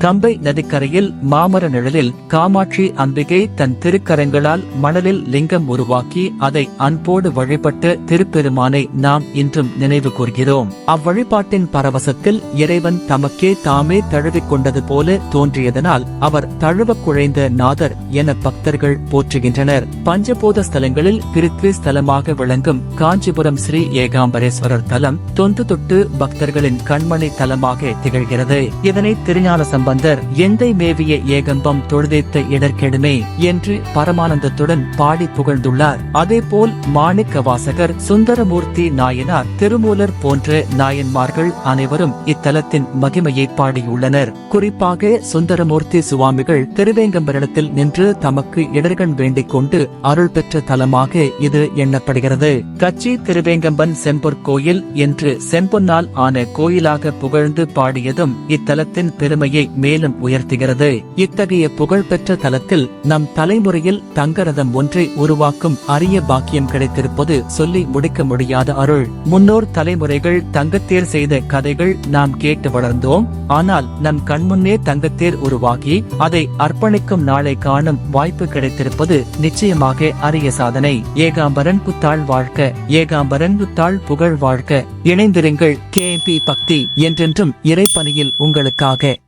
கம்பை நதிக்கரையில் மாமர நிழலில் காமாட்சி அம்பிகை தன் திருக்கரங்களால் மணலில் லிங்கம் உருவாக்கி அதை அன்போடு வழிபட்ட திருப்பெருமானை நாம் இன்றும் நினைவு கூர்கிறோம். அவ்வழிபாட்டின் பரவசத்தில் இறைவன் தமக்கே தாமே தழுவிக் கொண்டது போல தோன்றியதனால் அவர் தழுவ குழைந்த நாதர் என பக்தர்கள் போற்றுகின்றனர். பஞ்சபூத ஸ்தலங்களில் பிரித்வி ஸ்தலமாக விளங்கும் காஞ்சிபுரம் ஸ்ரீ ஏகாம்பரேஸ்வரர் தலம் தொன்று தொட்டு பக்தர்களின் கண்மணி தலமாக திகழ்கிறது. இதனை திருஞான சம்பந்தர் எந்தை மேவிய ஏகம்பம் தொழுதேத்த இடர்கெடுமே என்று பரமானந்தத்துடன் பாடி புகழ்ந்துள்ளார். அதேபோல் மாணிக்க வாசகர் சுந்தரமூர்த்தி நாயனார் திருமூலர் போன்ற நாயன்மார்கள் அனைவரும் இத்தலத்தின் மகிமையை பாடியுள்ளனர். குறிப்பாக சுந்தரமூர்த்தி சுவாமிகள் திருவேங்கம்பரிடத்தில் நின்று தமக்கு இடர்கண் வேண்டிக் கொண்டு அருள் பெற்ற தலமாக இது எண்ணப்படுகிறது. கச்சி திருவேங்கம்பன் செம்பொற் கோயில் என்று செம்பொன்னால் ஆன கோயிலாக புகழ்ந்து பாடியதும் இத்தலத்தின் பெருமையை மேலும் உயர்த்துகிறது. இத்தகைய புகழ்பெற்ற தலத்தில் நம் தலைமுறையில் தங்கரதம் ஒன்றை உருவாக்கும் அரிய பாக்கியம் கிடைத்திருப்பது சொல்லி முடிக்க முடியாத அருள். முன்னோர் தலைமுறைகள் தங்கத்தேர் செய்த கதைகள் நாம் கேட்டு வளர்ந்தோம். ஆனால் நம் கண்முன்னே தங்கத்தேர் உருவாகி அதை அர்ப்பணிக்கும் நாளை காணும் வாய்ப்பு கிடைத்திருப்பது நிச்சயமாக அரிய சாதனை. ஏகாம்பரன் புத்தாள் வாழ்க்க ஏகாம்பரன் புத்தாள் புகழ் வாழ்க்க இணைந்திருங்கள் கே பக்தி. என்றென்றும் இறைப்பணியில் உங்களுக்காக.